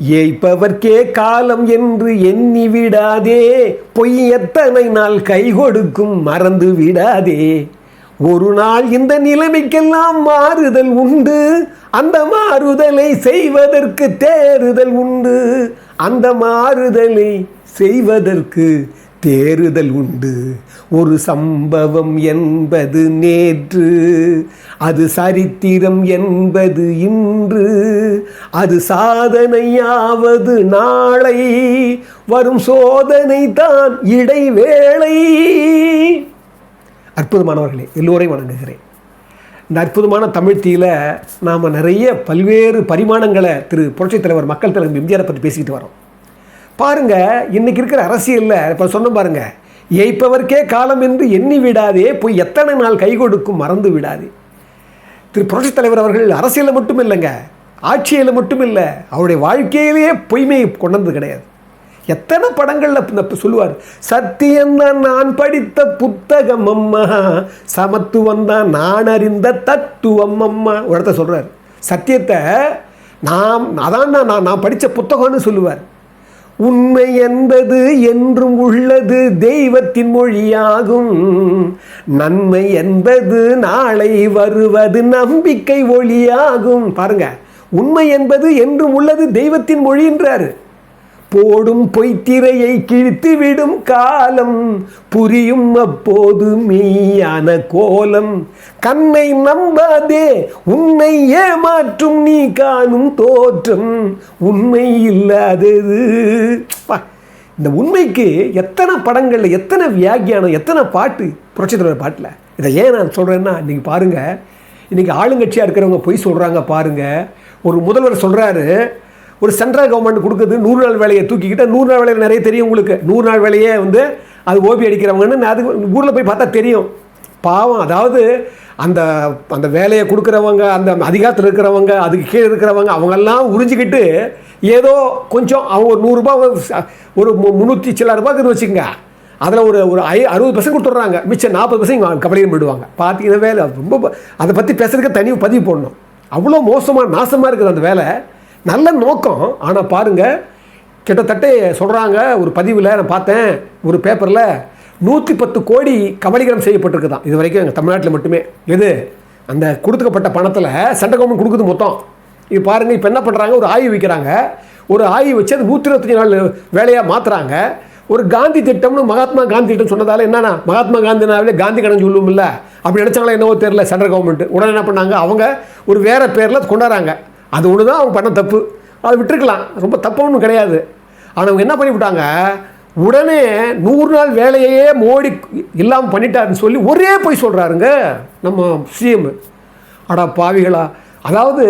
ஏய்ப்பவர்க்கே காலம் என்று எண்ணி விடாதே பொய் எத்தனை நாள் கை கொடுக்கும் மறந்து விடாதே. ஒரு நாள் இந்த நிலைமைக்கெல்லாம் மாறுதல் உண்டு அந்த மாறுதலை செய்வதற்கு தேறுதல் உண்டு. அந்த மாறுதலை செய்வதற்கு தேறுதல் உண்டு. ஒரு சம்பவம் என்பது நேற்று அது சரித்திரம் என்பது இன்று. அது சாதனையாவது நாளை வரும் சோதனை தான் இடைவேளை. அற்புதமானவர்களே எல்லோரையும் வணங்குகிறேன். இந்த அற்புதமான தமிழ்த்தியில் நாம் நிறைய பல்வேறு பரிமாணங்களை திரு புரட்சித் தலைவர் மக்கள் தலைவர் எம்ஜிஆரை பற்றி பேசிக்கிட்டு வரோம். பாருங்க இன்னைக்கு இருக்கிற அரசியலில் இப்போ சொன்ன பாருங்க ஏய்ப்பவர்க்கே காலம் என்று எண்ணி விடாதே போய் எத்தனை நாள் கை கொடுக்கும் மறந்து விடாதே. திரு. புரட்சித் தலைவர் அவர்கள் அரசியலில் மட்டும் இல்லைங்க ஆட்சியில் மட்டும் இல்லை அவருடைய வாழ்க்கையிலேயே பொய்மை கொண்டது கிடையாது. எத்தனை படங்களில் இந்த சொல்லுவார் சத்தியம்தான் நான் படித்த புத்தகம் அம்மா சமத்துவம் தான் நான் அறிந்த தத்துவம் அம்மா ஒரு இடத்த சொல்கிறார் சத்தியத்தை நாம் அதான் நான் நான் படித்த புத்தகம்னு சொல்லுவார். உண்மை என்பது என்றும் உள்ளது தெய்வத்தின் மொழியாகும். நன்மை என்பது நாளை வருவது நம்பிக்கை ஒளியாகும். பாருங்க உண்மை என்பது என்றும் உள்ளது தெய்வத்தின் மொழின்றாரு போடும் பொய்த்திரையை கிழித்து விடும் காலம். புரியும் அப்போது மெய்யான கோலம். கண்ணை நம்பாதே உன்னை ஏமாற்றும் நீ காணும் தோற்றம். உண்மை இல்லாதது. பா, இந்த உண்மைக்கு எத்தனை படங்களில் எத்தனை வியாக்கியானம் எத்தனை பாட்டு புரட்சித்தலைவர் பாட்டில்? இதை ஏன் நான் சொல்கிறேன்னா இன்றைக்கி பாருங்கள் இன்றைக்கி ஆளுங்கட்சியாக இருக்கிறவங்க பொய் சொல்கிறாங்க பாருங்கள் ஒரு முதல்வர் சொல்கிறாரு ஒரு சென்ட்ரல் கவர்மெண்ட் கொடுக்குது நூறு நாள் வேலையை தூக்கிக்கிட்டு நூறு நாள் வேலையில் நிறைய தெரியும் உங்களுக்கு. நூறு நாள் வேலையே வந்து அது ஓபி அடிக்கிறவங்கன்னு அது ஊரில் போய் பார்த்தா தெரியும். பாவம் அதாவது அந்த அந்த வேலையை கொடுக்குறவங்க அந்த அதிகாரத்தில் இருக்கிறவங்க அதுக்கு கீழே இருக்கிறவங்க அவங்கெல்லாம் உறிஞ்சிக்கிட்டு ஏதோ கொஞ்சம் அவங்க ஒரு நூறுரூபா ஒரு மு- முந்நூற்றி சில ரூபாய்க்கு வச்சுக்கோங்க. அதில் ஒரு ஒரு ஐ அறுபது பர்சன்ட் கொடுத்துட்றாங்க. மிச்சம் நாற்பது பர்சன்ட் கபடியில் போயிடுவாங்க. பார்த்தீங்கன்னா வேலை ரொம்ப அதை பற்றி பேசுறதுக்கு தனி பதிவு போடணும். அவ்வளோ மோசமாக நாசமாக இருக்குது அந்த வேலை. நல்ல நோக்கம். ஆனால் பாருங்கள் கிட்டத்தட்ட சொல்கிறாங்க ஒரு பதிவில் நான் பார்த்தேன் ஒரு பேப்பரில் நூற்றி பத்து கோடி கபலீகரம் செய்யப்பட்டிருக்குதான். இது வரைக்கும் எங்கள் தமிழ்நாட்டில் மட்டுமே. எது? அந்த கொடுக்கப்பட்ட பணத்தில் சென்ட்ரல் கவர்மெண்ட் கொடுக்குது மொத்தம். இது பாருங்கள் இப்போ என்ன பண்ணுறாங்க ஒரு ஆய்வு வைக்கிறாங்க. ஒரு ஆய்வு வச்சு அது நூற்றி இருபத்தஞ்சி நாள் வேலையாக மாற்றுறாங்க ஒரு காந்தி திட்டம்னு மகாத்மா காந்தி திட்டம் சொன்னதால என்னன்னா மகாத்மா காந்தினாவே காந்தி கடன் சொல்லுவோம் இல்லை அப்படி நினச்சாங்களா என்னவோ தெரியல சென்ட்ரல் கவர்மெண்ட் உடனே என்ன பண்ணாங்க? அவங்க ஒரு வேறு பேரில் கொண்டாடுறாங்க. அது ஒன்று தான் அவங்க பண்ண தப்பு. அதை விட்டுருக்கலாம். ரொம்ப தப்பு ஒன்றும் கிடையாது. ஆனால் அவங்க என்ன பண்ணிவிட்டாங்க? உடனே நூறு நாள் வேலையே மோடி இல்லாமல் பண்ணிட்டாருன்னு சொல்லி ஒரே போய் சொல்கிறாருங்க நம்ம சிஎம் அடா பாவிகளா. அதாவது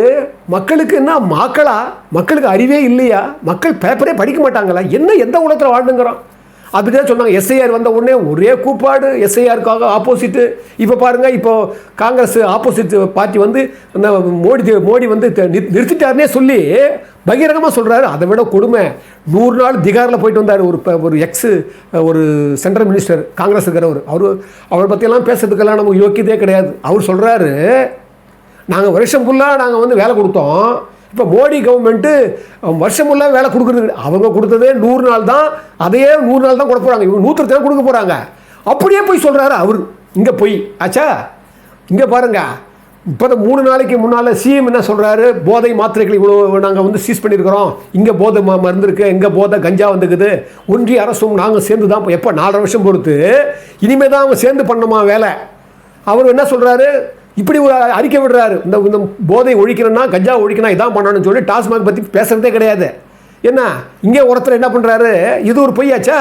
மக்களுக்கு என்ன மக்களா? மக்களுக்கு அறிவே இல்லையா? மக்கள் பேப்பரே படிக்க மாட்டாங்களா? என்ன எந்த உலகத்தில் வாழ்ந்துங்கிறோம்? அப்படி தான் சொன்னாங்க. எஸ்ஐஆர் வந்த உடனே ஒரே கூப்பாடு. எஸ்ஐஆருக்காக ஆப்போசிட்டு. இப்போ பாருங்கள் இப்போ காங்கிரஸ் ஆப்போசிட் பார்ட்டி வந்து அந்த மோடி மோடி வந்து நிறு- நிறுத்திட்டாருனே சொல்லி பகிரங்கமாக சொல்கிறாரு அதை விட கொடுமை. நூறு நாள் திகாரில் போயிட்டு வந்தார் ஒரு ஒரு எக்ஸு ஒரு சென்ட்ரல் மினிஸ்டர் காங்கிரஸ் இருக்கிறவர் அவர் அவரை பற்றியெல்லாம் பேசுறதுக்கெல்லாம் நமக்கு யோக்கியதே கிடையாது. அவர் சொல்கிறாரு நாங்கள் வருஷம் ஃபுல்லாக நாங்கள் வந்து வேலை கொடுத்தோம். இப்போ மோடி கவர்மெண்ட்டு வருஷமுள்ள வேலை கொடுக்குறது அவங்க கொடுத்ததே நூறு நாள் தான் அதையே நூறு நாள் தான் கொடுக்க போகிறாங்க இவங்க நூற்றி தான் கொடுக்க போகிறாங்க அப்படியே போய் சொல்கிறாரு அவர். இங்கே போய். ஆச்சா? இங்கே பாருங்க. இப்போ தான் மூணு நாளைக்கு முன்னால் சிஎம் என்ன சொல்கிறாரு போதை மாத்திரைகள் இவ்வளோ நாங்கள் வந்து சீஸ் பண்ணியிருக்கிறோம் இங்கே போதை ம மருந்து இருக்குது எங்கே போதை கஞ்சா வந்துக்குது. ஒன்றிய அரசும் நாங்கள் சேர்ந்து தான் எப்போ? நாலரை வருஷம் பொறுத்து. இனிமேல் தான் அவங்க சேர்ந்து பண்ணோமா வேலை? அவர் என்ன சொல்கிறாரு இப்படி ஒரு அறிக்கை விடுறாரு. இந்த இந்த போதை ஒழிக்கணும்னா கஞ்சா ஒழிக்கணும் இதான் பண்ணணும்னு சொல்லி டாஸ்மாக் பற்றி பேசுகிறதே கிடையாது. என்ன? இங்கே ஒருத்தர் என்ன பண்ணுறாரு இது ஒரு பொய்யாச்சா?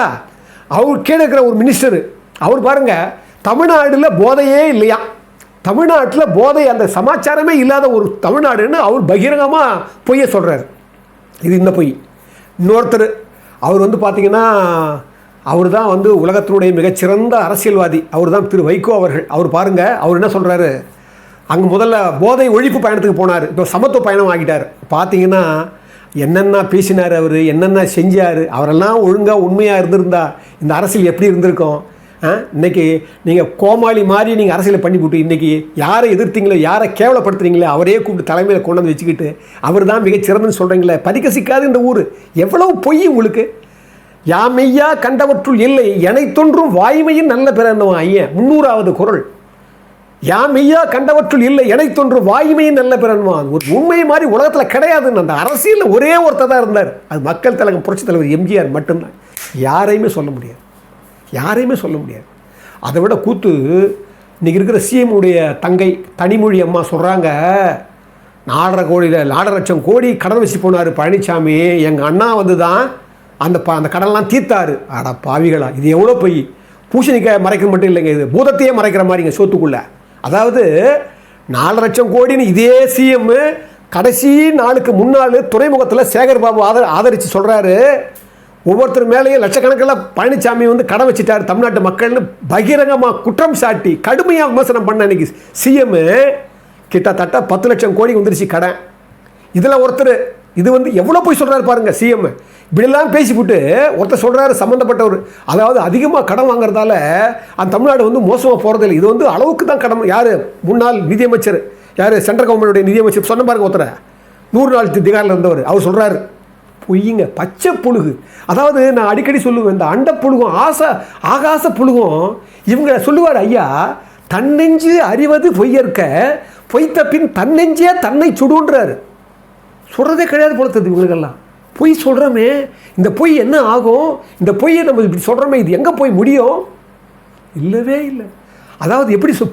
அவர் கீழே இருக்கிற ஒரு மினிஸ்டர் அவர் பாருங்க தமிழ்நாடில் போதையே இல்லையா? தமிழ்நாட்டில் போதை அந்த சமாச்சாரமே இல்லாத ஒரு தமிழ்நாடுன்னு அவர் பகிரங்கமாக பொய்ய சொல்கிறார் இது இந்த பொய். இன்னொருத்தர் அவர் வந்து பார்த்திங்கன்னா அவர் தான் வந்து உலகத்தினுடைய மிகச்சிறந்த அரசியல்வாதி. அவர் தான் திரு வைகோ அவர்கள். அவர் பாருங்கள் அவர் என்ன சொல்கிறாரு அங்கே முதல்ல போதை ஒழிப்பு பயணத்துக்கு போனார். இப்போ சமத்துவ பயணம் ஆகிட்டார். பார்த்தீங்கன்னா என்னென்ன பேசினார் அவர்? என்னென்ன செஞ்சார்? அவரெல்லாம் ஒழுங்காக உண்மையாக இருந்திருந்தா இந்த அரசியல் எப்படி இருந்திருக்கும்? ஆ? இன்னைக்கு நீங்கள் கோமாளி மாதிரி நீங்கள் அரசியலை பண்ணி போட்டு யாரை எதிர்த்தீங்களோ யாரை கேவலப்படுத்துறீங்களோ அவரே கூப்பிட்டு தலைமையில் கொண்டு வந்து வச்சுக்கிட்டு அவர் தான் மிகச்சிறந்தன்னு சொல்கிறீங்களே பதிக்க சிக்காது இந்த ஊர். எவ்வளோ பொய் உங்களுக்கு? யாமையா கண்டவற்றுள் இல்லை எனை வாய்மையும் வாய்மையின் நல்ல பிறந்தவன் ஐயன். முன்னூறாவது குரல். யாமையா கண்டவற்றுள் இல்லை எனை தோன்றும் வாய்மையின் நல்ல பிறன்வான். ஒரு உண்மை மாதிரி உலகத்தில் கிடையாதுன்னு அந்த அரசியலில் ஒரே ஒருத்தர் தான் இருந்தார். அது மக்கள் தலைவர் புரட்சி தலைவர் எம்ஜிஆர் மட்டும்தான். யாரையுமே சொல்ல முடியாது. யாரையுமே சொல்ல முடியாது. அதை விட கூத்து இன்னைக்கு இருக்கிற சிஎம் உடைய தங்கை தனிமொழி அம்மா சொல்கிறாங்க நாலரை கோடியில் நாலரை லட்சம் கோடி கடன் வச்சு போனார் பழனிசாமி எங்கள் அண்ணா வந்து தான் அந்த ப அந்த கடன்லாம் தீர்த்தாரு. அட பாவிகளா இது எவ்வளோ பொய். பூசணிக்காய் மறைக்க மட்டும் இல்லைங்க இது பூதத்தையே மறைக்கிற மாதிரிங்க சோத்துக்குள்ளே. அதாவது நாலு லட்சம் கோடின்னு இதே சிஎம் கடைசி நாளுக்கு முன்னால் துறைமுகத்தில் சேகர் பாபு ஆதர ஆதரித்து சொல்கிறாரு ஒவ்வொருத்தர் மேலேயும் லட்சக்கணக்கில் பழனிசாமி வந்து கடை வச்சுட்டார் தமிழ்நாட்டு மக்கள்னு பகிரங்கமாக குற்றம் சாட்டி கடுமையாக விமர்சனம் பண்ண அன்றைக்கி சிஎம் கிட்டத்தட்ட பத்து லட்சம் கோடி வந்துருச்சு கடன். இதில் ஒருத்தர் இது வந்து எவ்வளோ போய் சொல்கிறாரு பாருங்கள் சிஎம் இப்படிலாம் பேசிவிட்டு ஒருத்தர் சொல்கிறாரு சம்மந்தப்பட்டவர் அதாவது அதிகமாக கடன் வாங்குறதால அந்த தமிழ்நாடு வந்து மோசமாக போகிறதில்லை இது வந்து அளவுக்கு தான் கடன். யார்? முன்னாள் நிதியமைச்சர். யார்? சென்ட்ரல் கவர்மெண்ட்டுடைய நிதியமைச்சர். சொன்ன பாருங்க ஒருத்தரை. நூறு நாள் திகாரில் இருந்தவர். அவர் சொல்கிறாரு பொய்யுங்க பச்சை புழுகு. அதாவது நான் அடிக்கடி சொல்லுவேன் இந்த அண்ட புழுகும் ஆசை ஆகாச புழுகும் இவங்க சொல்லுவார் ஐயா தன்னெஞ்சு அறிவது பொய்யற்க பொய்த்த பின் தன்னெஞ்சே தன்னை சுடுன்றாரு. சொல்கிறதே கிடையாது போல தெரியுது இவங்களுக்கெல்லாம். பொய் சொல்கிறோமே இந்த பொய் என்ன ஆகும்? இந்த பொய்யை நம்ம இப்படி சொல்கிறோமே இது எங்கே போய் முடியும்? இல்லவே இல்லை. அதாவது எப்படி சொ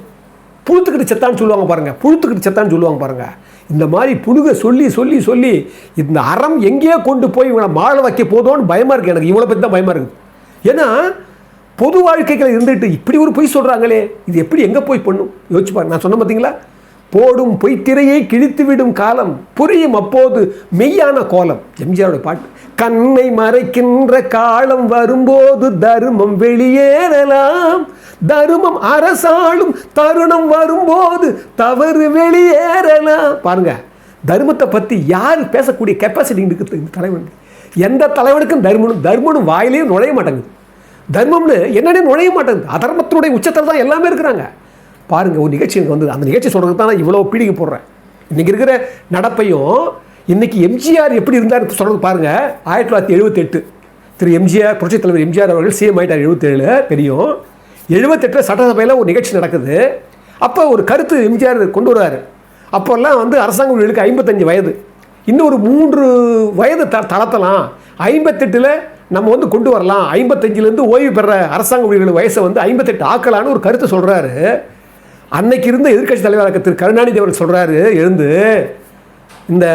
புழுத்துக்கிட்டு செத்தான்னு சொல்லுவாங்க பாருங்கள் புழுத்துக்கிட்டு செத்தான்னு சொல்லுவாங்க பாருங்கள் இந்த மாதிரி புழுக சொல்லி சொல்லி சொல்லி இந்த அறம் எங்கேயோ கொண்டு போய் இவங்களை மாழ வைக்க போதோன்னு பயமாக இருக்குது எனக்கு. இவ்வளோ பற்றி தான் பயமாக இருக்குது ஏன்னா பொது வாழ்க்கைகள் இருந்துட்டு இப்படி ஒரு பொய் சொல்கிறாங்களே இது எப்படி எங்கே போய் பண்ணும்? யோசிச்சு பாருங்க. நான் சொன்ன பார்த்தீங்களா? போடும் பொய்த்திரையை கிழித்து விடும் காலம். புரியும் அப்போது மெய்யான கோலம். எம்ஜிஆரோட பாட்டு. கண்ணை மறைக்கின்ற காலம் வரும்போது தருமம் வெளியேறலாம். தருமம் அரசாளும் தருணம் வரும்போது தவறு வெளியேறலாம். பாருங்க தர்மத்தை பற்றி யார் பேசக்கூடிய கெப்பாசிட்டி இருக்குது இந்த தலைவன். எந்த தலைவனுக்கும் தர்மனும் தர்மனும் வாயிலையும் நுழைய மாட்டேங்குது. தர்மம்னு என்னன்னு நுழைய மாட்டேங்குது. அதர்மத்தினுடைய உச்சத்தில் தான் எல்லாமே இருக்கிறாங்க. பாருங்கள் ஒரு நிகழ்ச்சி எனக்கு வந்தது. அந்த நிகழ்ச்சி சொல்கிறது தான் நான் இவ்வளோ பீடிக்கு போடுறேன். இன்றைக்கி இருக்கிற நடப்பையும் இன்றைக்கி எம்ஜிஆர் எப்படி இருந்தார் சொல்கிறது பாருங்க. ஆயிரத்தி தொள்ளாயிரத்தி எழுபத்தெட்டு திரு எம்ஜிஆர் புரட்சித் தலைவர் எம்ஜிஆர் அவர்கள் சிஎம் ஆகிட்டார் எழுபத்தேழு தெரியும். எழுபத்தெட்டில் சட்டசபையில் ஒரு நிகழ்ச்சி நடக்குது. அப்போ ஒரு கருத்து எம்ஜிஆர் கொண்டு வர்றாரு. அப்போல்லாம் வந்து அரசாங்க ஊழியர்களுக்கு ஐம்பத்தஞ்சு வயது. இன்னும் ஒரு மூன்று வயது த தளர்த்தலாம். ஐம்பத்தெட்டில் நம்ம வந்து கொண்டு வரலாம். ஐம்பத்தஞ்சிலேருந்து ஓய்வு பெற அரசாங்க ஊழியர்கள் வயசை வந்து ஐம்பத்தெட்டு ஆக்கலான்னு ஒரு கருத்தை சொல்கிறாரு அன்னைக்கு இருந்த எதிர்க்கட்சி தலைவராக திரு கருணாநிதி அவர் சொல்கிறாரு எழுந்து இந்த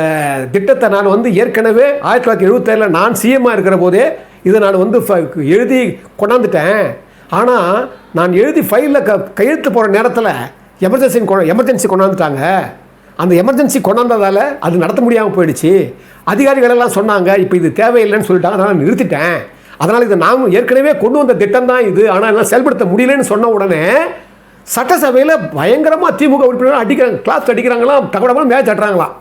திட்டத்தை நான் வந்து ஏற்கனவே ஆயிரத்தி தொள்ளாயிரத்தி எழுபத்தேழில் நான் சிஎம்மாக இருக்கிற போதே இதை நான் வந்து ஃப- எழுதி கொண்டாந்துட்டேன். ஆனால் நான் எழுதி ஃபைலில் க கையெழுத்து போகிற நேரத்தில் எமர்ஜென்சி எமர்ஜென்சி கொண்டாந்துட்டாங்க. அந்த எமர்ஜென்சி கொண்டாந்ததால் அது நடத்த முடியாமல் போயிடுச்சு. அதிகாரிகளெல்லாம் சொன்னாங்க இப்போ இது தேவையில்லைன்னு சொல்லிட்டாங்க அதனால் நான் நிறுத்திட்டேன். அதனால் இதை நாம் ஏற்கனவே கொண்டு வந்த திட்டம் தான் இது. ஆனால் எல்லாம் செயல்படுத்த முடியலன்னு சொன்ன உடனே சட்டசபையில் பயங்கரமாக திமுக உறுப்பினர் அடிக்கிறாங்க கிளாஸ் அடிக்கிறாங்களாம் தகவலாக மேட்ச் தட்டுறாங்களாம்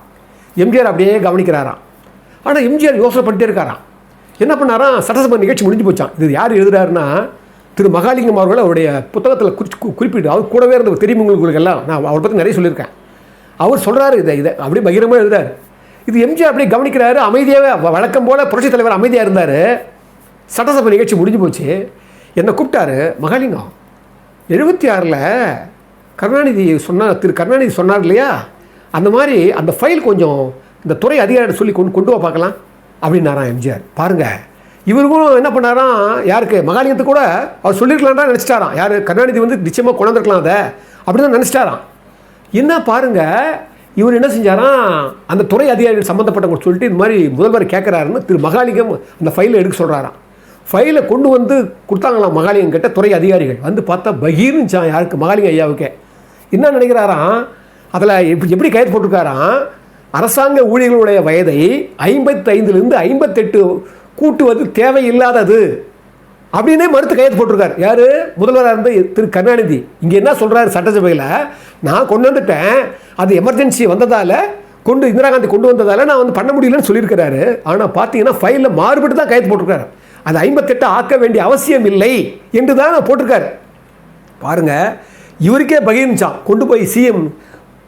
எம்ஜிஆர் அப்படியே கவனிக்கிறாராம். ஆனால் எம்ஜிஆர் யோசனை பண்ணிட்டே இருக்காராம். என்ன பண்ணாராம் சட்டசபை நிகழ்ச்சி முடிஞ்சு போச்சான் இது யார் எழுதுறாருன்னா திரு மகாலிங்கம் அவர்கள் அவருடைய புத்தகத்தில் குறிச்சு குறிப்பிட்டு அவர் கூடவே இருந்த தெரியும் உங்களுக்கு எல்லாம் நான் அவரை பற்றி நிறைய சொல்லியிருக்கேன். அவர் சொல்கிறாரு இதை இதை அப்படியே பகிரமாக எழுதுறாரு. இது எம்ஜிஆர் அப்படியே கவனிக்கிறாரு அமைதியாகவே வ- வழக்கம் போல் புரட்சித் தலைவர் அமைதியாக இருந்தார். சட்டசபை நிகழ்ச்சி முடிஞ்சு போச்சு. என்னை கூப்பிட்டாரு மகாலிங்கம் எழுபத்தி ஆறில் கருணாநிதி சொன்னார் திரு கருணாநிதி சொன்னார் இல்லையா? அந்த மாதிரி அந்த ஃபைல் கொஞ்சம் இந்த துறை அதிகாரிகிட்ட சொல்லி கொண்டு கொண்டு வா பார்க்கலாம் அப்படின்னாராம் எம்ஜிஆர். பாருங்கள் இவருக்கும் என்ன பண்ணாராம் யாருக்கு மகாலிங்கத்துக்கு கூட அவர் சொல்லியிருக்கலாம்டா நினச்சிட்டாராம். யார் கருணாநிதி வந்து நிச்சயமாக கொண்டாந்துருக்கலாம் அதை அப்படின்னு தான் நினச்சிட்டாராம். என்ன பாருங்க இவர் என்ன செஞ்சாராம் அந்த துறை அதிகாரிகள் சம்மந்தப்பட்டவங்க சொல்லிட்டு இந்த மாதிரி முதல்வர் கேட்குறாருன்னு திரு மகாலிங்கம் அந்த ஃபைலை எடுக்க சொல்கிறாராம் ஃபைலை கொண்டு வந்து கொடுத்தாங்களாம் மகாலிங்கம் கிட்ட துறை அதிகாரிகள். வந்து பார்த்தா பகீர்னுச்சான் யாருக்கு? மகாலிங்க ஐயாவுக்கு. என்ன நினைக்கிறாராம்? அதில் எப்படி எப்படி கைது போட்டிருக்காராம்? அரசாங்க ஊழியர்களுடைய வயதை ஐம்பத்தைந்துலேருந்து ஐம்பத்தெட்டு கூட்டுவது தேவையில்லாதது அப்படின்னே மறுத்து கையெழுத்து போட்டிருக்காரு. யார்? முதல்வராக இருந்த திரு கருணாநிதி. இங்கே என்ன சொல்கிறாரு சட்டசபையில்? நான் கொண்டு வந்துட்டேன். அது எமர்ஜென்சி வந்ததால் கொண்டு இந்திரா காந்தி கொண்டு வந்ததால் நான் வந்து பண்ண முடியலன்னு சொல்லியிருக்கிறாரு. ஆனால் பார்த்தீங்கன்னா ஃபைலில் மாறுபட்டு தான் கையெழுத்து போட்டிருக்காரு அது ஐம்பத்தெட்டு ஆக்க வேண்டிய அவசியம் இல்லை என்று தான் போட்டிருக்காரு. பாருங்கள் இவருக்கே பகிர்ந்துச்சான் கொண்டு போய் சிஎம்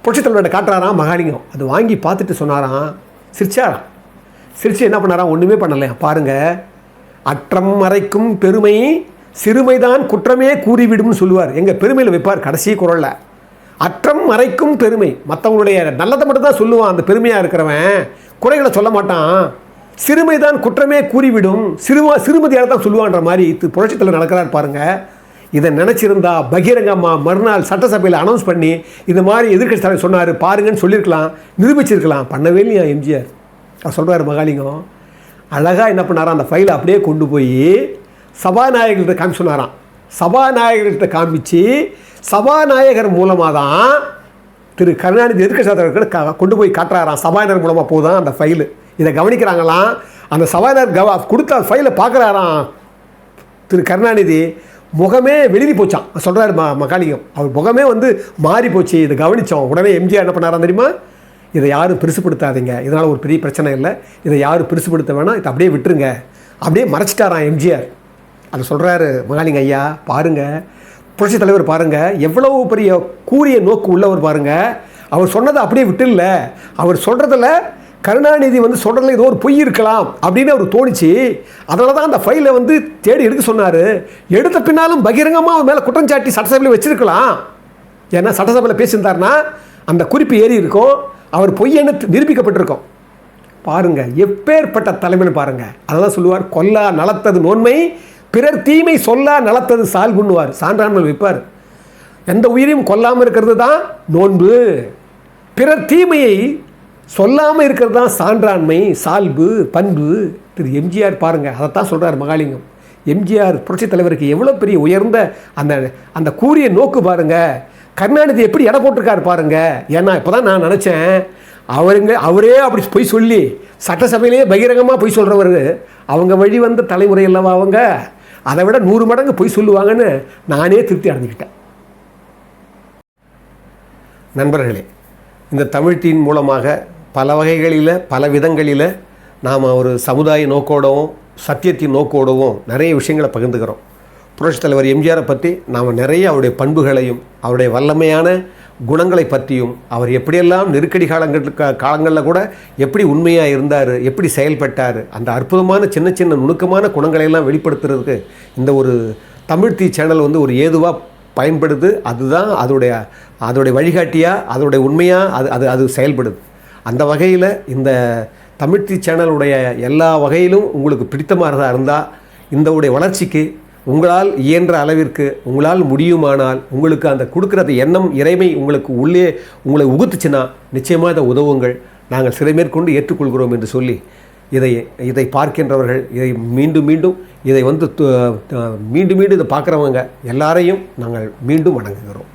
புரட்சித்தலைவர்கிட்ட காட்டுறாராம் மகாலிங்கம். அது வாங்கி பார்த்துட்டு சொன்னாராம் சிரிச்சாராம். சிரித்து என்ன பண்ணாராம்? ஒன்றுமே பண்ணலையா பாருங்கள் அற்றம் மறைக்கும் பெருமை சிறுமைதான் குற்றமே கூறிவிடும்னு சொல்லுவார். எங்கள் பெருமையில் வைப்பார் கடைசி குரலில். அற்றம் மறைக்கும் பெருமை. மற்றவங்களுடைய நல்லதை மட்டும் தான் சொல்லுவான். அந்த பெருமையாக இருக்கிறவன் குறைகளை சொல்ல மாட்டான். சிறுமைதான் குற்றமே கூறிவிடும். சிறுவா சிறுமதியால் தான் சொல்லுவான்ற மாதிரி இது புரட்சித்தில் நடக்கிறார் பாருங்கள் இதை நினச்சிருந்தா பகிரங்கம்மா மறுநாள் சட்டசபையில் அனௌன்ஸ் பண்ணி இந்த மாதிரி எதிர்கட்சி தலைவர் சொன்னார் பாருங்கன்னு சொல்லியிருக்கலாம் நிரூபிச்சிருக்கலாம். பண்ணவே இல்லையா எம்ஜிஆர்? அவர் சொல்கிறார் மகாலிங்கம். அழகாக என்ன பண்ணாராம் அந்த ஃபைலை அப்படியே கொண்டு போய் சபாநாயகர்கிட்ட காமிச்சு சொன்னாராம். சபாநாயகர்கிட்ட காமிச்சு சபாநாயகர் மூலமாக தான் திரு கருணாநிதி எதிர்கட்சி தலைவர்கள் கொண்டு போய் காட்டுறாராம். சபாநாயகர் மூலமாக போதும் அந்த ஃபைலு இதை கவனிக்கிறாங்களாம் அந்த சபாநாயகர் கவ கொடுத்த ஃபைலை பார்க்குறாராம் திரு கருணாநிதி. முகமே வெளிரி போச்சான் சொல்கிறாரு ம மகாலிங்கம். அவர் முகமே வந்து மாறி போச்சு. இதை கவனித்தோம் உடனே எம்ஜிஆர் என்ன பண்ணாராம் தெரியுமா? இதை யாரும் பெருசுப்படுத்தாதீங்க. இதனால் ஒரு பெரிய பிரச்சனை இல்லை. இதை யாரும் பெருசுப்படுத்த வேணாம். இதை அப்படியே விட்டுருங்க. அப்படியே மறைச்சிட்டாராம் எம்ஜிஆர் அதை சொல்கிறாரு மகாலிங்க ஐயா. பாருங்கள் புரட்சி தலைவர் பாருங்கள் எவ்வளவு பெரிய கூறிய நோக்கு உள்ளவர் பாருங்கள் அவர் சொன்னதை அப்படியே விட்டுல அவர் சொல்கிறதில் கருணாநிதி வந்து சொல்கிறதுல ஏதோ ஒரு பொய் இருக்கலாம் அப்படின்னு அவர் தோணிச்சு அதனால தான் அந்த ஃபைலை வந்து தேடி எடுக்க சொன்னார். எடுத்த பின்னாலும் பகிரங்கமாக அவர் மேலே குற்றஞ்சாட்டி சட்டசபையில் வச்சுருக்கலாம். ஏன்னா சட்டசபையில் பேசியிருந்தாருன்னா அந்த குறிப்பு ஏறி இருக்கும். அவர் பொய்யன்னு நிரூபிக்கப்பட்டிருக்கும். பாருங்கள் எப்பேற்பட்ட தலைமைன்னு பாருங்கள் அதெல்லாம் சொல்லுவார் கொல்லா நலத்தது நோன்மை பிறர் தீமை சொல்லா நலத்தது சால்புண்ணுவார் சான்றாண்மை வைப்பார். எந்த உயிரையும் கொல்லாமல் இருக்கிறது தான் நோன்பு. பிறர் தீமையை சொல்லாமல் இருக்கிறது தான் சான்றாண்மை சால்பு பண்பு. திரு எம்ஜிஆர் பாருங்கள் அதைத்தான் சொல்கிறார் மகாலிங்கம். எம்ஜிஆர் புரட்சித் தலைவருக்கு எவ்வளோ பெரிய உயர்ந்த அந்த அந்த கூறிய நோக்கு பாருங்கள் கருணாநிதி எப்படி எடை போட்டிருக்காரு பாருங்கள் ஏன்னா இப்போ தான் நான் நினச்சேன் அவருங்க அவரே அப்படி பொய் சொல்லி சட்டசபையிலேயே பகிரங்கமாக பொய் சொல்கிறவர் அவங்க வழி வந்த தலைமுறை அல்லவா அவங்க? அதை விட நூறு மடங்கு பொய் சொல்லுவாங்கன்னு நானே திருப்தி அடைஞ்சுக்கிட்டேன். நண்பர்களே இந்த தமிழ்த்தின் மூலமாக பல வகைகளில் பல விதங்களில் நாம் ஒரு சமுதாய நோக்கோடவும் சத்தியத்தின் நோக்கோடவும் நிறைய விஷயங்களை பகிர்ந்துக்கிறோம். புரட்சித் தலைவர் எம்ஜிஆரை பற்றி நாம் நிறைய அவருடைய பண்புகளையும் அவருடைய வல்லமையான குணங்களை பற்றியும் அவர் எப்படியெல்லாம் நெருக்கடி காலங்களுக்கு காலங்களில் கூட எப்படி உண்மையாக இருந்தார் எப்படி செயல்பட்டார் அந்த அற்புதமான சின்ன சின்ன நுணுக்கமான குணங்களை எல்லாம் வெளிப்படுத்துறதுக்கு இந்த ஒரு தமிழ் தீ சேனல் வந்து ஒரு ஏதுவாக பயன்படுது அதுதான் அதோடைய அதோடைய வழிகாட்டியாக அதோடைய உண்மையாக அது அது அது செயல்படுது. அந்த வகையில் இந்த தமிழ்த்தி சேனலுடைய எல்லா வகையிலும் உங்களுக்கு பிடித்தமானதாக இருந்தால் இந்த உடைய வளர்ச்சிக்கு உங்களால் இயன்ற அளவிற்கு உங்களால் முடியுமானால் உங்களுக்கு அந்த கொடுக்குற எண்ணம் இறைமை உங்களுக்கு உள்ளே உங்களை உகுத்துச்சுன்னா நிச்சயமாக இதை உதவுங்கள். நாங்கள் சிறை மேற்கொண்டு ஏற்றுக்கொள்கிறோம் என்று சொல்லி இதை இதை பார்க்கின்றவர்கள் இதை மீண்டும் மீண்டும் இதை வந்து மீண்டும் மீண்டும் இதை பார்க்குறவங்க எல்லாரையும் நாங்கள் மீண்டும் வணங்குகிறோம்.